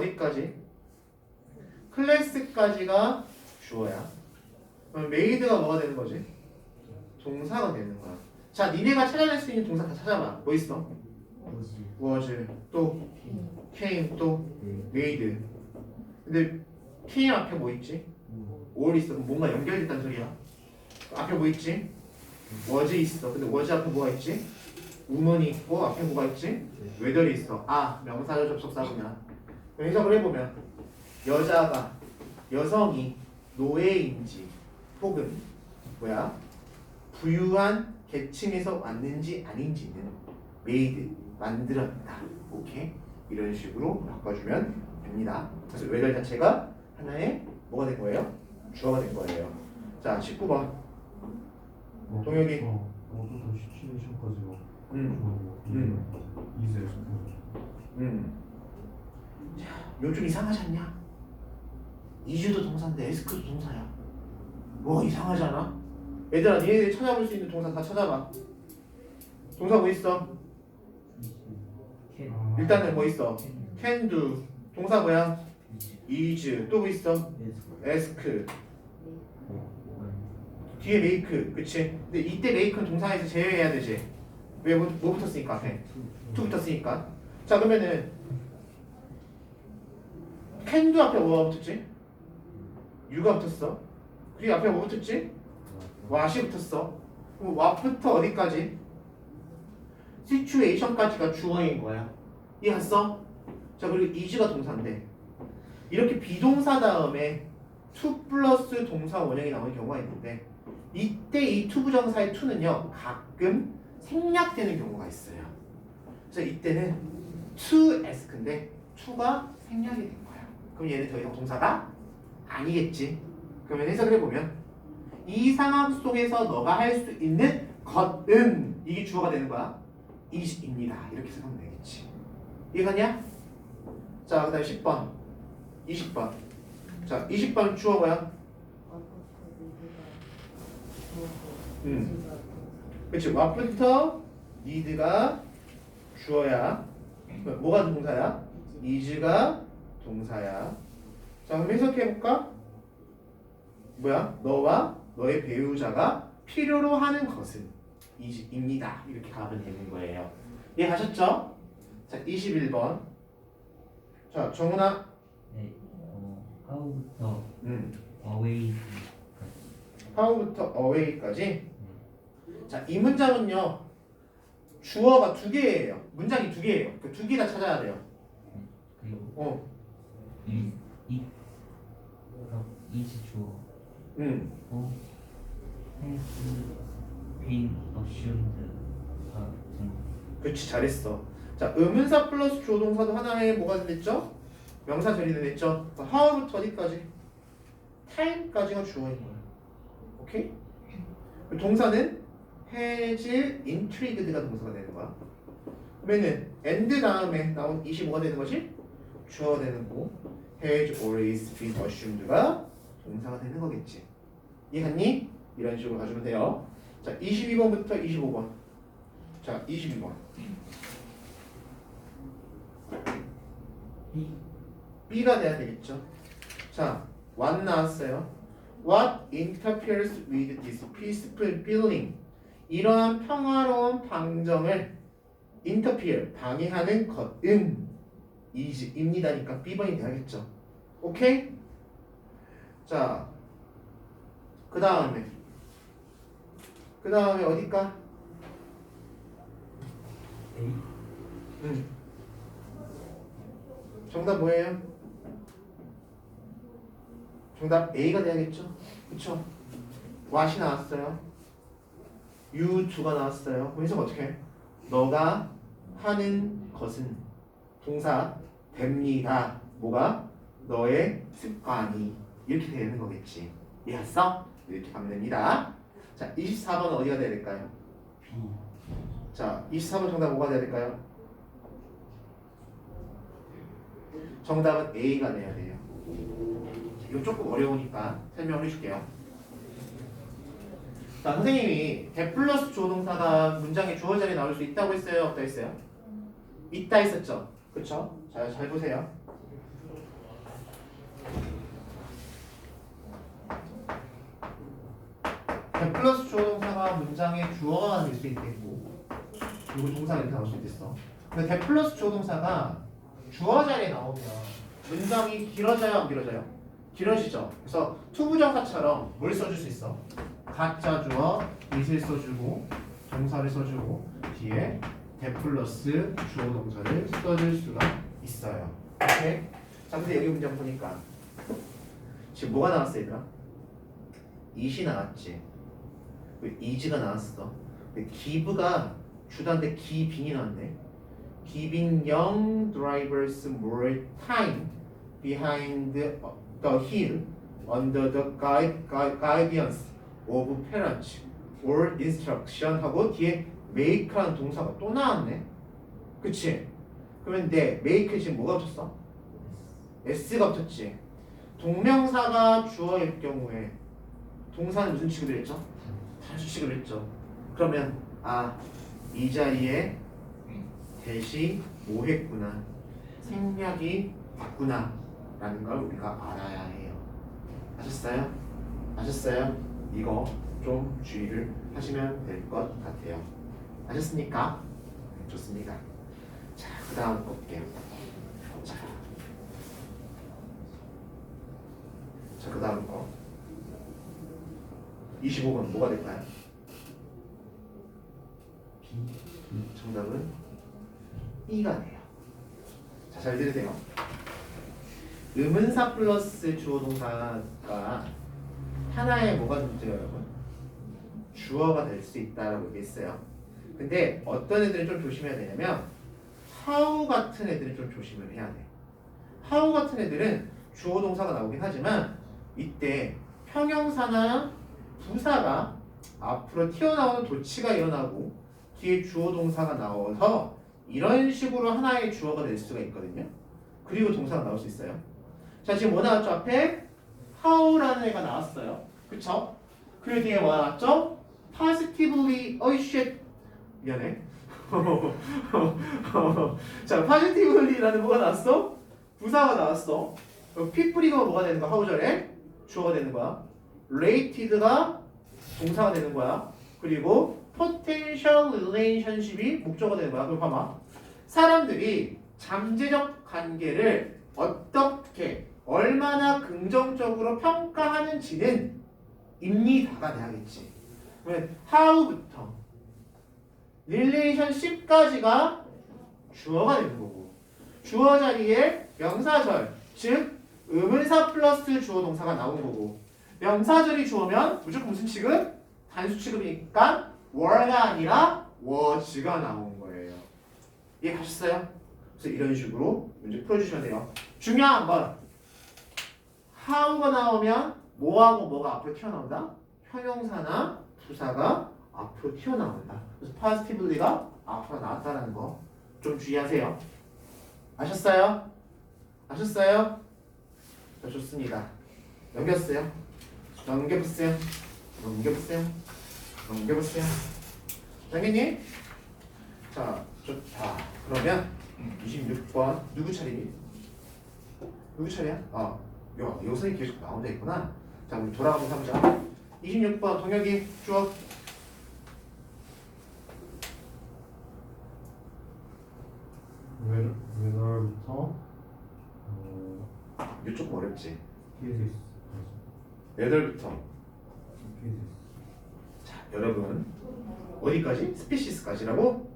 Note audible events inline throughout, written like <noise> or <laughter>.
어디까지? 클래스까지가 주어야. 그럼 메이드가 뭐가 되는 거지? 동사가 되는 거야. 자, 니네가 찾아낼 수 있는 동사 다 찾아봐. 뭐 있어? was, 또 came, 또 네. made. 근데 came 앞에 뭐 있지? all 있어. 그럼 뭔가 연결됐다는 소리야. 앞에 뭐 있지? was 있어. 근데 was 앞에 뭐가 있지? woman이 있고 앞에 뭐가 있지? weather이 있어. 아, 명사절 접속사구나. 해석을 해보면 여자가 여성이 노예인지 혹은 뭐야 부유한 계층에서 왔는지 아닌지는 made 만들었다. 오케이 이런 식으로 바꿔주면 됩니다. 그래서 weather 자체가 하나의 뭐가 된 거예요? 주어가 된 거예요. 자 19번. 동혁이. 어, 음, 음. 음. 요즘 이상하지 않냐? 이주도 동사인데 에스크도 동사야. 뭐 이상하잖아? 얘들아, 니네들이 찾아볼 수 있는 동사 다 찾아봐. 동사 뭐 있어? 일단은 뭐 있어? can do. 동사 뭐야? is. 또 뭐 있어? ask. 뒤에 make. 그치? 근데 이때 make는 동사에서 제외해야 되지. 왜, 뭐, 뭐 붙었으니까 앞에? to 붙었으니까. 자, 그러면은 do 앞에 뭐가 붙었지? you가 붙었어. 그리고 앞에 뭐 붙었지? what이 붙었어. 그럼 what부터 어디까지? situation까지가 주어인 거야. 이해했어? 자 그리고 is가 동사인데 이렇게 비동사 다음에 to 플러스 동사 원형이 나오는 경우가 있는데 이때 이 to 부정사의 to는요 가끔 생략되는 경우가 있어요. 그래서 이때는 to ask인데 to가 생략이 된 거야. 그럼 얘는 더 이상 동사가 아니겠지. 그러면 해석을 해보면 이 상황 속에서 너가 할 수 있는 것은 이게 주어가 되는 거야. is입니다. 이렇게 생각하면 되겠지. 이해가냐? 자, 그 다음에 10번. 20번. 자, 20번 주어 뭐야? 음. 그치, what부터 need가 주어야. 뭐가 동사야? is가 동사야. 자, 그럼 해석해볼까? 뭐야? 너와 너의 배우자가 필요로 하는 것은 is입니다. 이렇게 가면 되는 거예요. 이해하셨죠? 자, 21번. 자, 정훈아. 네. 어, how부터 음. away how부터 away까지. 자, 이 문장은요. 주어가 두 개예요. 문장이 두 개예요. 그 두 개 다 찾아야 돼요. 그리고 어. 이, 이, 어, 주어 has been assumed 아, 좀 그렇지. 잘했어. 자, 의문사 플러스 주어 동사도 하나에 뭐가 됐죠? 명사 절이는 됐죠? how부터 어디까지? time까지가 주어인 거야. 오케이? 그 동사는 has intrigued가 동사가 되는 거야. 그러면은 and 다음에 나온 25가 되는 것이 주어가 되는 거고 has always been assumed가 동사가 되는 거겠지. 이해했니? 이런 식으로 가주면 돼요. 자, 22번부터 25번. 자, 22번. B B가 돼야 되겠죠. 자, what 나왔어요. What interferes with this peaceful feeling? 이러한 평화로운 방정을 interfere, 방해하는 것은 입니다니까 B번이 돼야겠죠. 오케이? 자, 그 다음에 그 다음에 어디까? A 음. 정답 뭐예요? 정답 A가 돼야겠죠? 그쵸? what이 나왔어요. to가 나왔어요. 그럼 해석 어떻게 해? 너가 하는 것은 동사 됩니다. 뭐가? 너의 습관이 이렇게 되는 거겠지. 이해했어? 이렇게 가면 됩니다. 자, 24번은 어디가 돼야 될까요? 자, 24번 정답 뭐가 돼야 될까요? 정답은 A가 돼야 돼요. 이거 조금 어려우니까 설명을 해줄게요. 자, 선생님이 대 플러스 조동사가 문장의 주어 자리에 나올 수 있다고 했어요? 없다 했어요? 있다 했었죠? 그쵸? 자, 잘 보세요. 플러스 주어 동사가 문장의 주어가 될 수 있고 그리고 동사가 이렇게 나올 수 있겠어. 근데 플러스 주어 동사가 주어 자리에 나오면 문장이 길어져요, 길어져요? 길어지죠. 그래서 투부정사처럼 뭘 써줄 수 있어? 가짜 주어, 이슬 써주고 동사를 써주고 뒤에 대 플러스 주어 동사를 써줄 수가 있어요. 오케이? 자, 근데 여기 문장 보니까 지금 뭐가 나왔어, 얘들아? it이 나왔지. 왜 is가 나왔어? 왜 give가 주단데 giveing이 나왔네. giving young drivers more time behind the hill under the guide, guide, guidance of parents or instruction 하고 뒤에 make라는 동사가 또 나왔네. 그치? 내 make 지금 뭐가 붙었어? s가 붙었지. 동명사가 주어일 경우에 동사는 무슨 취급을 했죠? 단수 취급을 했죠. 그러면 아 이 자리에 대시 뭐 했구나 생략이 왔구나 라는 걸 우리가 알아야 해요. 아셨어요? 아셨어요? 이거 좀 주의를 하시면 될 것 같아요. 아셨습니까? 네, 좋습니다. 자, 그 다음 볼게요. 자, 자, 그 다음 거. 25번 뭐가 될까요? 정답은 B가 돼요. 자, 잘 들으세요. 의문사 플러스 주어 동사가 하나의 뭐가 문제예요, 여러분? 주어가 될 수 있다라고 얘기했어요. 근데 어떤 애들은 좀 조심해야 되냐면 how 같은 애들은 좀 조심을 해야 돼. how 같은 애들은 주어 동사가 나오긴 하지만 이때 평형사나 부사가 앞으로 튀어나오는 도치가 일어나고 뒤에 주어 동사가 나와서 이런 식으로 하나의 주어가 될 수가 있거든요. 그리고 동사가 나올 수 있어요. 자 지금 뭐 나왔죠 앞에 how라는 애가 나왔어요. 그쵸? 그리고 뒤에 뭐 나왔죠? positively 어이 shit 미안해. <laughs> 자 positively라는 뭐가 나왔어? 부사가 나왔어. people이가 뭐가 되는 거야? how절에 주어가 되는 거야. related가 동사가 되는 거야. 그리고 potential relationship이 목적어가 되는 거야. 그럼 봐봐. 사람들이 잠재적 관계를 어떻게 얼마나 긍정적으로 평가하는지는 입니다가 돼야겠지. 그러면 how부터 relationship까지가 주어가 되는 거고 주어 자리에 명사절 즉 의문사 플러스 주어 동사가 나오는 거고 명사절이 주어면 무조건 무슨 취급? 단수 취급이니까 were가 아니라 was가 나온 거예요. 이해 가셨어요? 그래서 이런 식으로 문제 풀어주시면 돼요. 중요한 건 how가 나오면 뭐하고 뭐가 앞으로 튀어나온다? 형용사나 부사가 앞으로 튀어나온다. 그래서 positively가 앞으로 나왔다는 거 좀 주의하세요. 아셨어요? 아셨어요? 자, 좋습니다. 넘겼어요. 넘겨보세요. 넘겨보세요. 넘겨보세요. 당연히 자 좋다. 그러면 26번 누구 차례니? 누구 차례야? 아, 야 여선이 계속 나온다 있구나. 자 우리 돌아가면서 해보자. 26번 동혁이 주어. 왜 왜날부터 어 이거 조금 어렵지. PSS 자 여러분 어디까지? 스피시스까지라고?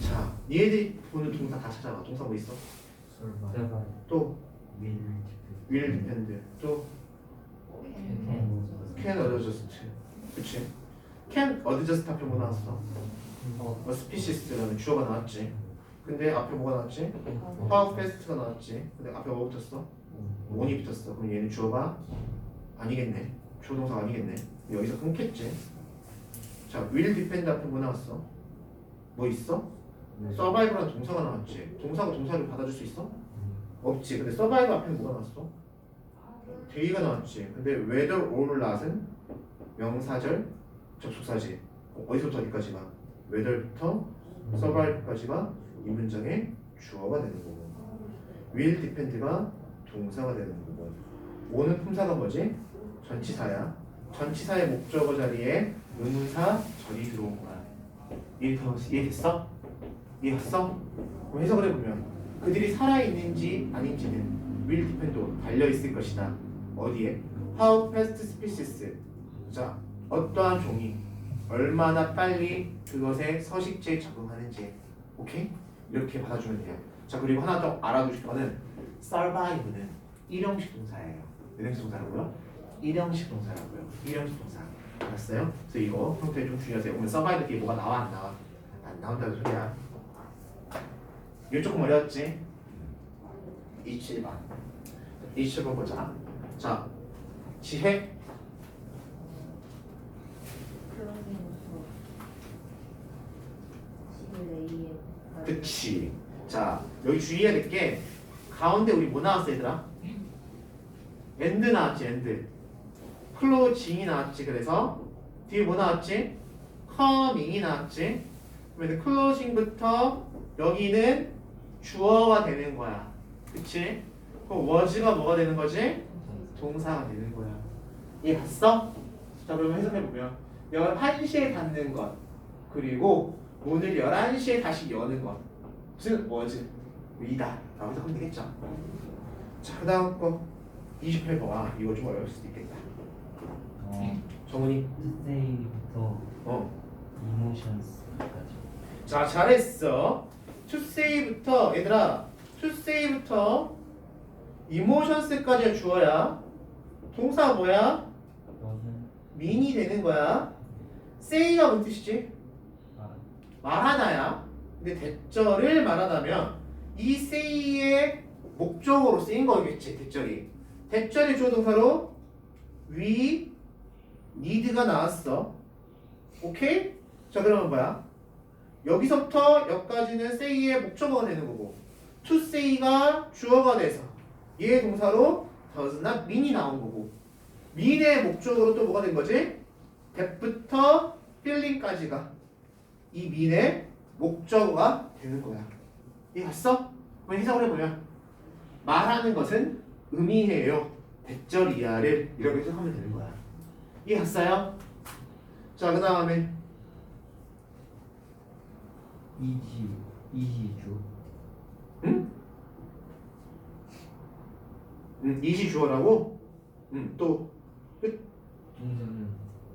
자 얘들이 보는 동사 다 찾아봐. 동사 뭐 있어? 설마 제발 또윌 will depend 또 can adjust 그치? can adjust 앞에 뭐 나왔어? 뭐 스피시스라는 주어가 나왔지. 근데 앞에 뭐가 나왔지? how fast가 나왔지. 근데 앞에 뭐 붙었어? on이 붙었어. 그럼 얘는 주어가 아니겠네. 주어 동사가 아니겠네. 여기서 끊겠지. 자 will depend 앞에 뭐 나왔어? 뭐 있어? survive라는 동사가 나왔지. 동사가 동사를 받아줄 수 있어? 없지. 근데 survive 앞에 뭐가 나왔어? 데이가 나왔지. 근데 whether or not은 명사절 접속사지. 어디서부터 어디까지 가 whether부터 survive까지가 이 문장의 주어가 되는 거고 will depend가 동사가 되는 거고 오는 품사가 뭐지? 전치사야. 전치사의 목적어 자리에 의문사 절이 들어온 거야. 이해됐어? 이해했어? 그럼 해석을 해보면 그들이 살아있는지 아닌지는 will depend 달려있을 것이다. 어디에? How fast species 자 어떠한 종이 얼마나 빨리 그것에 서식지에 적응하는지 오케이? 이렇게 받아주면 돼요. 자 그리고 하나 더 알아두실 거는 survive는 일형식 동사예요. 일형식 동사라고요? 일형식 동사라고요. 일형식 동사. 알았어요? 그래서 이거 형태 좀 주의하세요. 오늘 survive 뒤에 뭐가 나와 안 나와? 안 나온다는 소리야. 이거 조금 어려웠지? 27번. 27번 보자. 자, 지혜 클로징으로 11A에 그치. 자, 여기 주의해야 될 게 가운데 우리 뭐 나왔어 얘들아? 엔드 나왔지 엔드. 클로징이 나왔지 그래서 뒤에 뭐 나왔지? 커밍이 나왔지. 그러면 클로징부터 여기는 주어가 되는 거야. 그치? 그럼 was가 뭐가 되는 거지? 동사가 되는 거야. 이해 갔어? 자 그러면 해석해보면 11시에 닫는 것 그리고 오늘 11시에 다시 여는 것. 무슨 was 이다. 라고 해석하면 되겠죠. 자 그 다음 거. 28번. 아 이거 좀 어려울 수도 있겠다. 어, 정훈이? 투데이부터 어. 이모션스까지. 자 잘했어. say부터 얘들아. say부터 emotions까지가 주어야. 동사 뭐야? 너는 민이 되는 거야. say가 뭔 뜻이지? 말 말하다야. 근데 대절을 말하다면 이 say의 목적으로 쓰인 거겠지 대절이. 대절의 주어 동사로 we need가 나왔어. 오케이? 자 그러면 뭐야? 여기서부터 여기까지는 say의 목적어가 되는 거고 to say가 주어가 돼서 얘의 동사로 does not mean이 나온 거고 mean의 목적으로 또 뭐가 된 거지? that부터 feeling까지가 이 민의 목적어가 되는 거야. 이해 갔어? 그럼 해석을 해보면 말하는 것은 의미해요. 대절 이하를 이렇게 해석하면 되는 거야. 이해 갔어요? 자, 그 다음에 이지 이지주 음, 이시 주어라고? 음, 또 동생은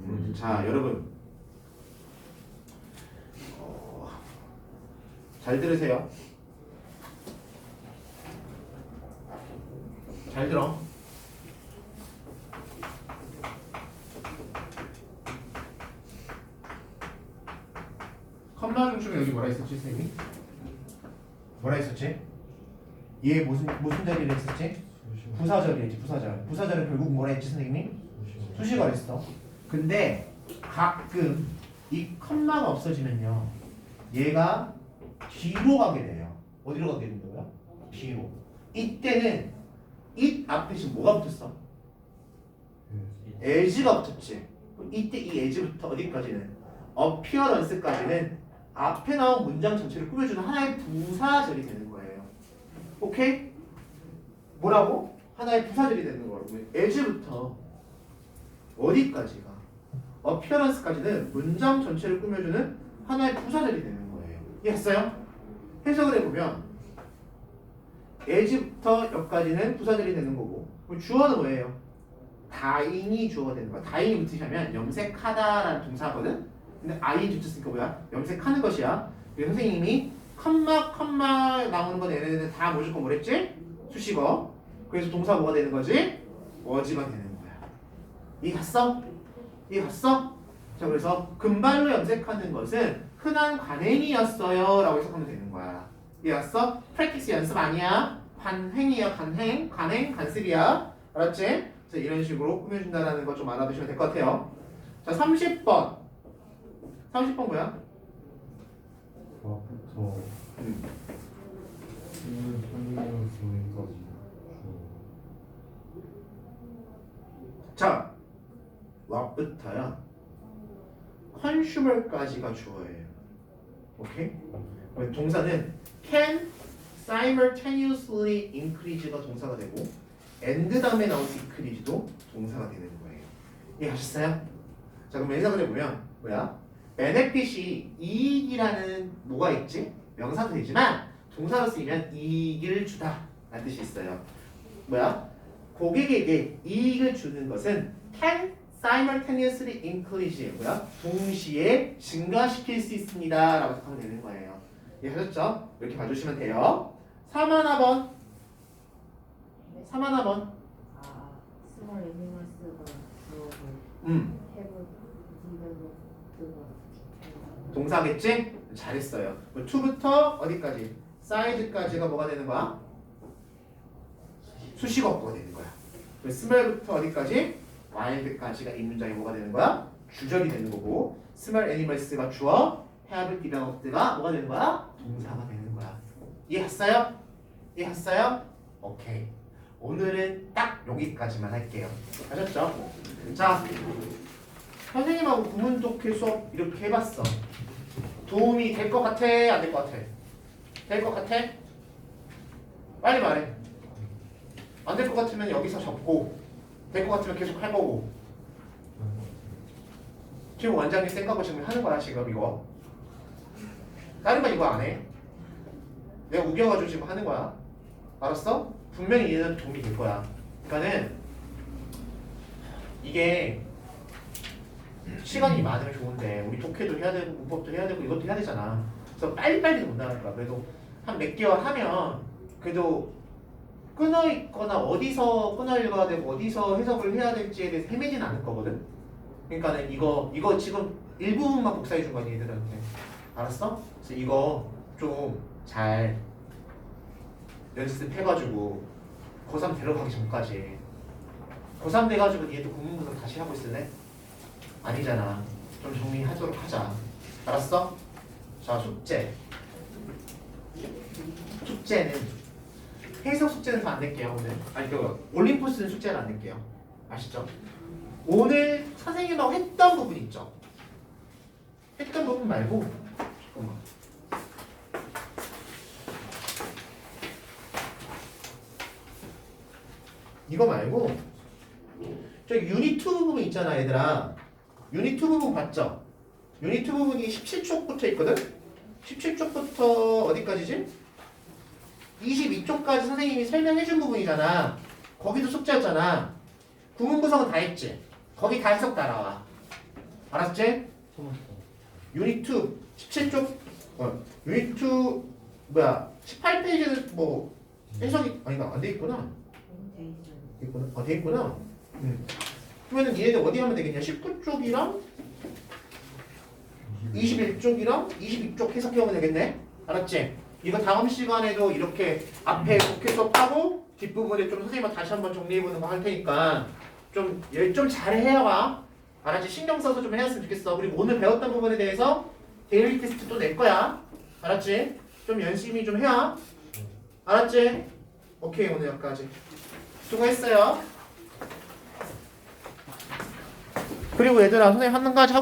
음, 자, 여러분 어, 잘 들으세요. 잘 들어. 컴마 중에 여기 뭐라 했었지, 선생님이? 뭐라 했었지? 얘 무슨 무슨 자리를 했었지? 부사절이 했지, 부사절. 부사절은 결국 뭐라 했지? 수시로 수식어 했어. 근데 가끔 이 컴마가 없어지면요. 얘가 뒤로 가게 돼요. 어디로 가게 되는 거야? 뒤로. 이때는 이 앞에 지금 뭐가 붙었어? 예. 에지가 붙었지. 이때 이 에지부터 어디까지는? 어피어런스까지는 앞에 나온 문장 전체를 꾸며주는 하나의 부사절이 되는 거예요. 오케이? 뭐라고? 하나의 부사절이 되는 거라고. 에지부터 어디까지가? 어피어런스까지는 문장 전체를 꾸며주는 하나의 부사절이 되는. 이해했어요? 해석을 해보면 에지부터 여기까지는 부사절이 되는 거고 주어는 뭐예요? 다인이 주어가 되는 거야. 다인이 붙으시면 염색하다라는 동사거든. 근데 아이 붙였으니까 뭐야? 염색하는 것이야. 그래서 선생님이 컴마 컴마 나오는 건 얘네들 다 무조건 뭐랬지? 수식어. 그래서 동사 뭐가 되는 거지? 워지가 되는 거야. 이해 갔어? 이해 갔어? 자 그래서 금발로 염색하는 것은 흔한 관행이었어요 라고 해석하면 되는 거야. 이해 갔어? 프랙티스 연습 아니야. 관행이야 관행. 관행 관습이야. 알았지? 그래서 이런 식으로 꾸며준다라는 거 좀 알아두시면 될 것 같아요. 자 30번. 30번 뭐야? 앞부터 음. 오늘 설명 중에까지 자 what부터야 consumer까지가 주어예요. 오케이? 동사는 can simultaneously increase가 동사가 되고 and 다음에 나온 decrease도 동사가 되는 거예요. 이해하셨어요? 자 그럼 해석을 해보면 뭐야? 베네핏이 이익이라는 뭐가 있지? 명사도 되지만 동사로 쓰이면 이익을 주다 라는 뜻이 있어요 뭐야? 고객에게 이익을 주는 것은 can simultaneously increase 뭐야? 동시에 증가시킬 수 있습니다 라고 생각하면 되는 거예요 이해하셨죠? 이렇게 봐주시면 돼요 3 하나번 3 하나번 아 스몰 애니멀스가 주어고 음 동사겠지? 잘했어요. 2부터 어디까지? 사이즈까지가 뭐가 되는 거야? 수식어구가 되는 거야. 스멜부터 어디까지? 와일드까지가 이 문장이 뭐가 되는 거야? 주절이 되는 거고 스멜 애니멀스가 주어 have developed가 뭐가 되는 거야? 동사가 되는 거야. 이해했어요? 이해했어요? 오케이. 오늘은 딱 여기까지만 할게요. 하셨죠? 자, 선생님하고 구문 독해 수업 이렇게 해봤어. 도움이 될 것 같아? 안 될 것 같아? 될 것 같아? 빨리 말해. 안 될 것 같으면 여기서 접고 될 것 같으면 계속 할 거고 지금 원장님 생각하고 지금 하는 거야 지금 이거 다른 거 이거 안 해. 내가 우겨가지고 지금 하는 거야. 알았어? 분명히 얘는 도움이 될 거야. 그러니까는 이게 시간이 많으면 좋은데 우리 독해도 해야 되고 문법도 해야 되고 이것도 해야 되잖아. 그래서 빨리빨리 못 나갈 거야. 그래도 한 몇 개월 하면 그래도 끊어 있거나 어디서 끊어 읽어야 되고 어디서 해석을 해야 될지에 대해서 헤매진 않을 거거든. 그러니까는 이거 이거 지금 일부분만 복사해 준 거야 얘들한테. 알았어? 그래서 이거 좀 잘 연습해가지고 고3 데려가기 전까지 고3 돼가지고 얘도 국문분석 다시 하고 있을래? 아니잖아. 좀 정리하도록 하자. 알았어? 자, 숙제. 숙제는 해석 숙제는 다안 낼게요 오늘. 아니 그 올림포스는 숙제는 안 낼게요. 아시죠? 오늘 선생님하고 했던 부분 있죠? 했던 부분 말고 잠깐만. 이거 말고 저 유닛 2 부분 있잖아 얘들아 유닛 2 부분 봤죠? 유닛 2 부분이 17쪽부터 있거든? 17쪽부터 어디까지지? 22쪽까지 선생님이 설명해준 부분이잖아 거기도 숙제였잖아 구문 구성은 다 했지? 거기 다 해석 따라와 알았지? 유닛 2 17쪽 어, 유닛 2 뭐야 18페이지는 뭐 해석이 아니다 안돼 있구나 돼 있어요. 있구나. 아, 돼 있구나. 음. 그러면은 얘네들 어디 하면 되겠냐? 19쪽이랑 21쪽이랑 22쪽 해석해 오면 되겠네. 알았지? 이거 다음 시간에도 이렇게 앞에 독해 수업하고 뒷부분에 좀 선생님한테 다시 한번 정리해보는 거 할 테니까 좀, 열- 좀 잘해와. 알았지? 신경 써서 좀 해왔으면 좋겠어. 그리고 오늘 배웠던 부분에 대해서 데일리 테스트 또 낼 거야. 알았지? 좀 열심히 좀 해와. 알았지? 오케이, 오늘 여기까지. 수고했어요. 그리고 얘들아 선생님 한 가지 하고